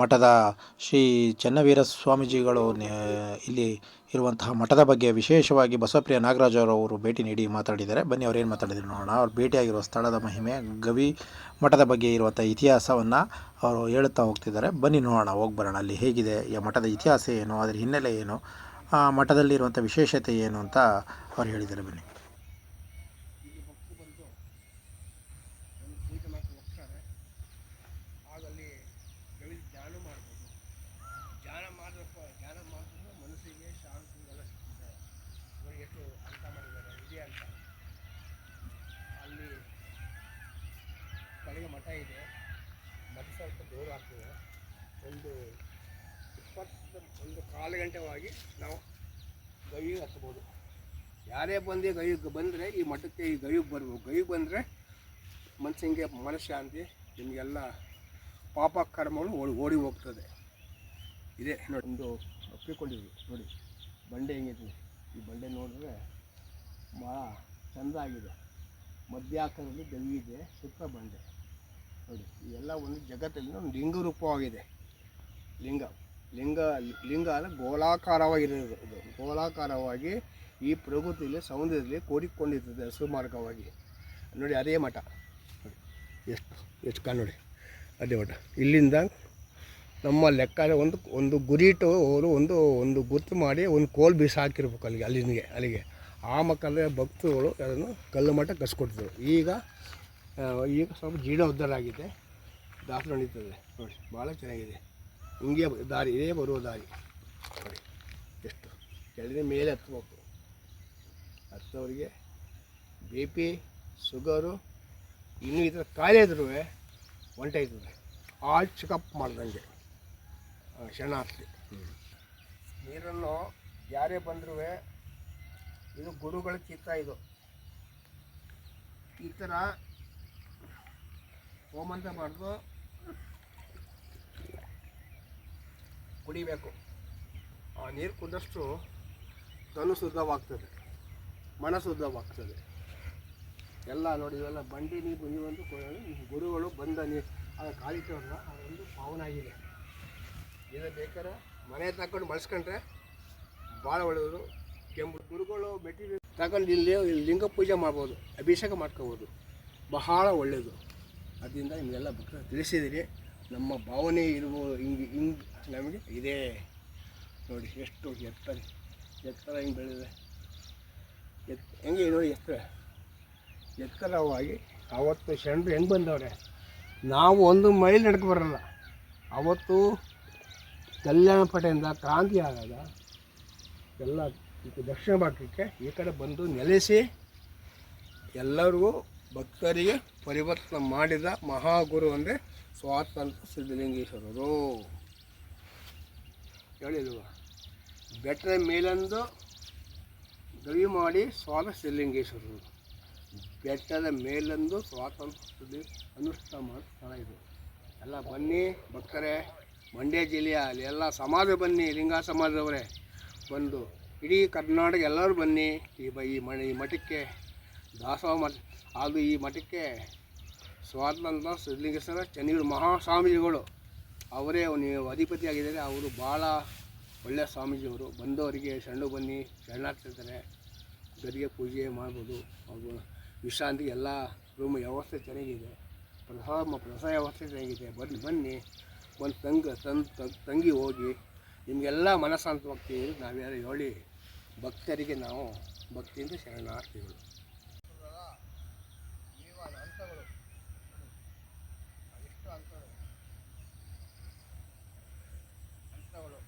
ಮಠದ ಶ್ರೀ ಚನ್ನವೀರ ಸ್ವಾಮೀಜಿಗಳು ಇಲ್ಲಿ ಇರುವಂತಹ ಮಠದ ಬಗ್ಗೆ ವಿಶೇಷವಾಗಿ ಬಸವಪ್ರಿಯ ನಾಗರಾಜರವರು ಭೇಟಿ ನೀಡಿ ಮಾತಾಡಿದ್ದಾರೆ. ಬನ್ನಿ, ಅವ್ರು ಏನು ಮಾತಾಡಿದ್ರು ನೋಡೋಣ. ಅವ್ರು ಭೇಟಿಯಾಗಿರುವ ಸ್ಥಳದ ಮಹಿಮೆ, ಗವಿ ಮಠದ ಬಗ್ಗೆ ಇರುವಂಥ ಇತಿಹಾಸವನ್ನು ಅವರು ಹೇಳುತ್ತಾ ಹೋಗ್ತಿದ್ದಾರೆ. ಬನ್ನಿ ನೋಡೋಣ, ಹೋಗಿ ಬರೋಣ. ಅಲ್ಲಿ ಹೇಗಿದೆ, ಈ ಮಠದ ಇತಿಹಾಸ ಏನು, ಅದರ ಹಿನ್ನೆಲೆ ಏನು, ಆ ಮಠದಲ್ಲಿರುವಂಥ ವಿಶೇಷತೆ ಏನು ಅಂತ ಅವ್ರು ಹೇಳಿದ್ದಾರೆ. ಬನ್ನಿ ಆಗಲ್ಲಿ ಗವಿ ಧ್ಯಾನ ಮಾಡ್ಬೋದು ಧ್ಯಾನ ಮಾಡಿದಪ್ಪ ಧ್ಯಾನ ಮಾಡಿದ್ರೆ ಮನಸ್ಸಿಗೆ ಶಾಂತಿ ಎಲ್ಲ ಸಿಗ್ತದೆ ನೋಡಿ ಎಷ್ಟು ಅರ್ಥ ಮಾಡಿದ್ದಾರೆ ಇದೆ ಅಂತ ಅಲ್ಲಿ ಕಡೆಗೆ ಮಠ ಇದೆ. ಮತ್ತೆ ಸ್ವಲ್ಪ ದೂರ ಆಗ್ತದೆ. ಒಂದು ಇಪ್ಪತ್ತು, ಒಂದು ಕಾಲು ಗಂಟೆವಾಗಿ ನಾವು ಗವಿಗೆ ಹತ್ಬೋದು. ಯಾರೇ ಬಂದು ಗವಿಗೆ ಬಂದರೆ ಈ ಮಠಕ್ಕೆ ಈ ಗವಿಗೆ ಬರ್ಬೋದು ಗವಿಗೆ ಬಂದರೆ ಮನಸ್ಸಿಗೆ ಮನಃಶಾಂತಿ, ನಿಮಗೆಲ್ಲ ಪಾಪ ಕರ್ಮಗಳು ಓಡಿ ಓಡಿ ಹೋಗ್ತದೆ. ಇದೆ, ನೋಡಿ. ಒಂದು ಒಪ್ಪಿಕೊಂಡಿದ್ವಿ ನೋಡಿ, ಬಂಡೆ ಹೆಂಗಿದೆ ಈ ಬಂಡೆ ನೋಡಿದ್ರೆ ಭಾಳ ಚೆಂದ ಆಗಿದೆ. ಮಧ್ಯಾಕಾರದಲ್ಲಿ ಗವಿ ಇದೆ ಸುತ್ತ ಬಂಡೆ. ನೋಡಿ ಎಲ್ಲ ಒಂದು ಜಗತ್ತಲ್ಲಿ ಒಂದು ಲಿಂಗ ರೂಪವಾಗಿದೆ. ಲಿಂಗ. ಲಿಂಗ ಲಿಂಗ ಅಂದರೆ ಗೋಲಾಕಾರವಾಗಿರೋದು ಇದು ಗೋಲಾಕಾರವಾಗಿ ಈ ಪ್ರಕೃತಿಯಲ್ಲಿ ಸೌಂದರ್ಯದಲ್ಲಿ ಕೋರಿಕೊಂಡಿರ್ತದೆ ಹಸು ಮಾರ್ಗವಾಗಿ ನೋಡಿ, ಅದೇ ಮಠ. ನೋಡಿ ಎಷ್ಟು ಎಷ್ಟು ಕಾಣ್ ನೋಡಿ. ಅದೇ ಮಠ. ಇಲ್ಲಿಂದ ನಮ್ಮ ಲೆಕ್ಕ ಒಂದು ಒಂದು ಗುರಿಟು ಅವರು ಒಂದು ಒಂದು ಗುರ್ತು ಮಾಡಿ ಒಂದು ಕೋಲ್ ಬೀಸ ಹಾಕಿರ್ಬೇಕು ಅಲ್ಲಿಗೆ ಅಲ್ಲಿಗೆ ಅಲ್ಲಿಗೆ. ಆ ಮಕ್ಕಳ ಭಕ್ತರುಗಳು ಅದನ್ನು ಕಲ್ಲು ಮಠ ಕಸ್ಕೊಡ್ತಿದ್ರು. ಈಗ ಈಗ ಸ್ವಲ್ಪ ಜೀರ್ಣೋದ್ಧಾರ ಆಗಿದೆ. ದಾಸರು ನಡೀತದೆ. ನೋಡಿ ಭಾಳ ಚೆನ್ನಾಗಿದೆ. ಹಿಂಗೆ ದಾರಿ, ಇದೇ ಬರುವ ದಾರಿ. ನೋಡಿ, ಎಷ್ಟು. ಕೆಳಗೆ ಮೇಲೆ ಹತ್ಬೇಕು. ಹತ್ತವರಿಗೆ ಬಿ ಪಿ, ಶುಗರು, ಇನ್ನೂ ಈ ಥರ ಕಾಯಿಲೆ ಇದ್ರೂ ಹೊಂಟೈತದೆ ಆಲ್ ಚೆಕಪ್ ಮಾಡ್ದಂಗೆ. ಶರಣಾರ್ಥಿ. ನೀರನ್ನು ಯಾರೇ ಬಂದರೂ ಇದು ಗುರುಗಳ ಚಿತ್ತ ಇದು. ಈ ಥರ ಹೋಮಂತ ಮಾಡಿದು ಕುಡಿಬೇಕು. ಆ ನೀರು ಕುಡಿದಷ್ಟು ತನು ಶುದ್ಧವಾಗ್ತದೆ. ಮನ ಶುದ್ಧವಾಗ್ತದೆ. ಎಲ್ಲ ನೋಡಿ, ಇವೆಲ್ಲ ಬಂಡಿ ನೀರು ನೀವಂತೂ ಗುರುಗಳು ಬಂದ ನೀರು ಅದು ಕಾಲಿಟ್ಟವ್ರನ್ನ ಅದೊಂದು ಪಾವನಾಗಿದೆ ಇದು ಬೇಕಾದ್ರೆ ಮನೆ ತಗೊಂಡು ಬಳಸ್ಕೊಂಡ್ರೆ ಭಾಳ ಒಳ್ಳೆಯದು ಕೆಂಪು ಗುರುಗಳು ಮೆಟೀರಿಯಲ್ ತಗೊಂಡು ಇಲ್ಲಿ ಲಿಂಗ ಪೂಜೆ ಮಾಡ್ಬೋದು, ಅಭಿಷೇಕ ಮಾಡ್ಕೋಬೋದು. ಬಹಳ ಒಳ್ಳೆಯದು ಅದರಿಂದ ನಿಮಗೆಲ್ಲ ಭಕ್ತರು ತಿಳಿಸಿದಿರಿ ನಮ್ಮ ಭಾವನೆ ಇರುವ ಹಿಂಗೆ ಹಿಂಗೆ ನಮಗೆ ಇದೆ. ನೋಡಿ, ಎಷ್ಟು ಎತ್ತರ ಎತ್ತರ ಹಿಂಗೆ ಬೆಳೆದಿದೆ. ಎತ್, ಹೆಂಗೆ ನೋಡಿ, ಎತ್ತರ. ಎತ್ತರವಾಗಿ ಅವತ್ತು ಶರಣರು ಹೆಂಗೆ ಬಂದವ್ರೆ? ನಾವು ಒಂದು ಮೈಲ್ ನಡ್ಕೊ ಬರಲ್ಲ. ಅವತ್ತು ಕಲ್ಯಾಣ ಪಟೆಯಿಂದ ಕ್ರಾಂತಿ ಆದಾಗ ಎಲ್ಲ ದಕ್ಷಿಣ ಭಾರತಕ್ಕೆ ಈ ಕಡೆ ಬಂದು ನೆಲೆಸಿ ಎಲ್ಲರಿಗೂ ಭಕ್ತರಿಗೆ ಪರಿವರ್ತನೆ ಮಾಡಿದ ಮಹಾಗುರು ಅಂದರೆ ಸ್ವಾತಂತ್ರ್ಯ ಸಿದ್ಧಲಿಂಗೇಶ್ವರರು. ಹೇಳಿಲ್ವ ಬೆಟ್ಟದ ಮೇಲೊಂದು ಗವಿ ಮಾಡಿ ಸ್ವಾತ ಸಿದ್ಧಲಿಂಗೇಶ್ವರರು. ಬೆಟ್ಟದ ಮೇಲೊಂದು ಸ್ವಾತಂತ್ರ್ಯ ಅನುಷ್ಠಾನ ಮಾಡೋ ಸ್ಥಳ ಇದು. ಎಲ್ಲ ಬನ್ನಿ ಭಕ್ತರೇ, ಮಂಡ್ಯ ಜಿಲ್ಲೆಯ ಅಲ್ಲಿ ಎಲ್ಲ ಸಮಾಜ ಬನ್ನಿ, ಲಿಂಗ ಸಮಾಜದವರೇ. ಬಂದು ಇಡೀ ಕರ್ನಾಟಕ ಎಲ್ಲರೂ ಬನ್ನಿ. ಈ ಬ ಈ ಮಣಿ ಈ ಮಠಕ್ಕೆ ದಾಸೋಹ ಮಠ. ಅದು ಈ ಮಠಕ್ಕೆ ಸ್ವಾತಂತ್ರ್ಯ ಸಿದ್ಧಲಿಂಗೇಶ್ವರ ಮಹಾ ಮಹಾಸ್ವಾಮೀಜಿಗಳು. ಅವರೇ ಅಧಿಪತಿಯಾಗಿದ್ದಾರೆ ಅವರು ಭಾಳ ಒಳ್ಳೆಯ ಸ್ವಾಮೀಜಿಯವರು. ಬಂದವರಿಗೆ ಶರಣು ಬನ್ನಿ, ಶರಣಾಗ್ತಿರ್ತಾರೆ. ಗದಿಗೆ ಪೂಜೆ ಮಾಡ್ಬೋದು. ಅವರು ವಿಶ್ರಾಂತಿ ಎಲ್ಲ ರೂಮ್ ವ್ಯವಸ್ಥೆ ಚೆನ್ನಾಗಿದೆ. ಪ್ರಸಾದ ಪ್ರಸಾದ ವ್ಯವಸ್ಥೆ ಚೆನ್ನಾಗಿದೆ. ಬನ್ನಿ ಬನ್ನಿ. ಒಂದು ತಂಗ, ತಂದು ತಂಗಿ ಹೋಗಿ. ನಿಮಗೆಲ್ಲ ಮನಸ್ಸಾಂತವಾಗ್ತೀವಿ ನಾವೆಲ್ಲ ಹೇಳಿ ಭಕ್ತರಿಗೆ ನಾವು ಭಕ್ತಿಯಿಂದ ಶರಣಾರ್ಥಿಗಳು ಹಂತಗಳು ಎಷ್ಟು ಹಂತಗಳು ಹಂತಗಳು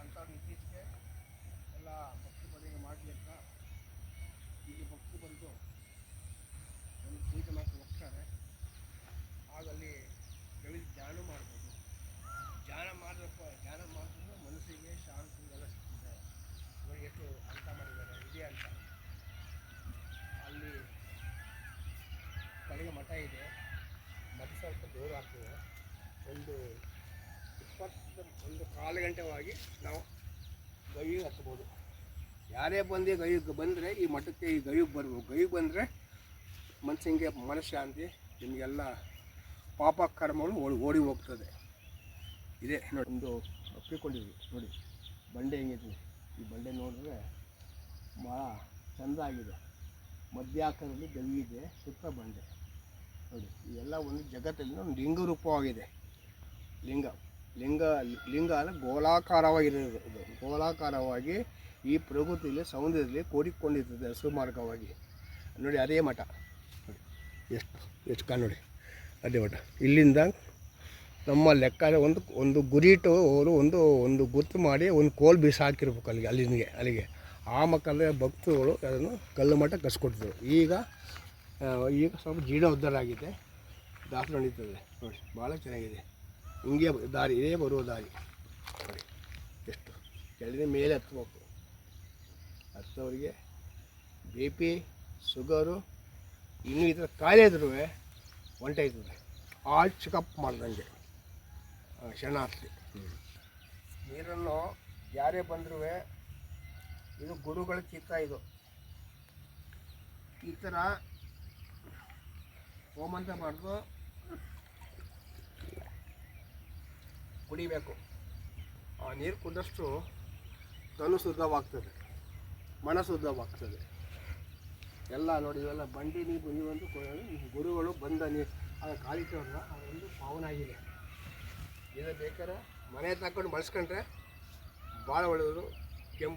ಅಂಥವ್ರು ಇತ್ತೀಚೆಗೆ ಎಲ್ಲ ಭಕ್ತಿ ಬದಿಗೆ ಮಾಡಲಿ ಅಂತ ಈಗ ಭಕ್ತಿ ಬಂದು ಒಂದು ಪೂಜೆ ಮಾಡ್ಕೊಂಡು ಹೋಗ್ತಾರೆ ಆಗಲ್ಲಿ ಗವಿ ಧ್ಯಾನ ಮಾಡ್ಬೋದು ಧ್ಯಾನ ಮಾಡಿದಪ್ಪ ಧ್ಯಾನ ಮಾಡಿದ್ರೆ ಮನಸ್ಸಿಗೆ ಶಾಂತಿ ಎಲ್ಲ ಸಿಗ್ತದೆ ನೋಡಿ ಎಷ್ಟು ಅರ್ಥ ಮಾಡಿದ್ದಾರೆ ಇದೆ ಅಂತ ಅಲ್ಲಿ ಕಡೆಗೆ ಮಠ ಇದೆ. ಮಠ ಸ್ವಲ್ಪ ದೂರ ಆಗ್ತದೆ. ಒಂದು ಇಪ್ಪತ್ತು, ಒಂದು ಕಾಲು ಗಂಟೆವಾಗಿ ನಾವು ಗವಿಗೆ ಹತ್ಬೋದು ಯಾರೇ ಬಂದು ಗವಿಗೆ ಬಂದರೆ, ಈ ಮಠಕ್ಕೆ ಈ ಗವಿಗೆ ಬರ್ಬೋದು ಗವಿಗೆ ಬಂದರೆ ಮನಸ್ಸಿಗೆ ಮನಃಶಾಂತಿ, ನಿಮಗೆಲ್ಲ ಪಾಪ ಕರ್ಮಗಳು ಓಡಿ ಓಡಿ ಹೋಗ್ತದೆ. ಇದೆ. ನೋಡಿ, ಒಂದು ಒಪ್ಪಿಕೊಂಡಿದ್ವಿ. ನೋಡಿ, ಬಂಡೆ ಹೆಂಗಿದೆ ಈ ಬಂಡೆ ನೋಡಿದ್ರೆ ಭಾಳ ಚೆಂದ ಆಗಿದೆ. ಮಧ್ಯಾಕಾರದಲ್ಲಿ ಗವಿ ಇದೆ ಸುತ್ತ ಬಂಡೆ. ನೋಡಿ ಇದೆಲ್ಲ ಒಂದು ಜಗತ್ತಲ್ಲಿ ಒಂದು ಲಿಂಗ ರೂಪವಾಗಿದೆ. ಲಿಂಗ. ಲಿಂಗ ಲಿಂಗ ಅಂದರೆ ಗೋಲಾಕಾರವಾಗಿರೋದು ಇದು ಗೋಲಾಕಾರವಾಗಿ ಈ ಪ್ರಕೃತಿಯಲ್ಲಿ ಸೌಂದರ್ಯದಲ್ಲಿ ಕೂಡಿಕೊಂಡಿರ್ತದೆ ಹಸು ಮಾರ್ಗವಾಗಿ ನೋಡಿ, ಅದೇ ಮಠ. ಎಷ್ಟು ಎಷ್ಟು ಕಾ ನೋಡಿ. ಅದೇ ಮಠ. ಇಲ್ಲಿಂದ ನಮ್ಮ ಲೆಕ್ಕ ಒಂದು ಒಂದು ಗುರಿಟು ಅವರು ಒಂದು ಒಂದು ಗುರ್ತು ಮಾಡಿ ಒಂದು ಕೋಲ್ ಬೀಸ ಹಾಕಿರ್ಬೇಕು ಅಲ್ಲಿಗೆ ಅಲ್ಲಿಗೆ ಅಲ್ಲಿಗೆ. ಆ ಮಕ್ಕಳ ಭಕ್ತರುಗಳು ಅದನ್ನು ಕಲ್ಲು ಮಠ ಕಸ್ಕೊಡ್ತಿದ್ರು ಈಗ ಈಗ ಸ್ವಲ್ಪ ಜೀರ್ಣೋದ್ಧಾರ ಆಗಿದೆ. ದಾಸರ ನಡೀತದೆ. ನೋಡಿ ಭಾಳ ಚೆನ್ನಾಗಿದೆ. ಹಿಂಗೆ ದಾರಿ, ಇದೇ ಬರುವ ದಾರಿ. ನೋಡಿ, ಎಷ್ಟು. ಕೆಳಗಿನ ಮೇಲೆ ಹತ್ಬೇಕು ಹತ್ತವರಿಗೆ ಬಿ ಪಿ, ಶುಗರು, ಇನ್ನೂ ಈ ಥರ ಕಾಯಿಲೆ ಇದ್ರೂ ಇದ್ದರೆ ಆಲ್ ಚೆಕಪ್ ಮಾಡ್ದಂಗೆ. ಶರಣಾರ್ಥಿ. ನೀರನ್ನು ಯಾರೇ ಬಂದರೂ ಇದು ಗುರುಗಳ ಚಿತ್ತ ಇದು. ಈ ಥರ ಹೋಮಂತ ಮಾಡಿದು ಕುಡಿಬೇಕು. ಆ ನೀರು ಕುಡಿದಷ್ಟು ತನು ಶುದ್ಧವಾಗ್ತದೆ. ಮನ ಶುದ್ಧವಾಗ್ತದೆ. ಎಲ್ಲ ನೋಡಿ, ಇವೆಲ್ಲ ಬಂಡಿ ನೀರು ನೀವಂತೂ ಗುರುಗಳು ಬಂದ ನೀರು ಅದು ಕಾಲಿಟ್ಟವ್ರನ್ನ ಅದೊಂದು ಪಾವನ ಆಗಿದೆ ಇದು ಬೇಕಾದ್ರೆ ಮನೆ ತಗೊಂಡು ಬಳಸ್ಕೊಂಡ್ರೆ ಭಾಳ ಒಳ್ಳೆಯದು. ಕೆಂಪು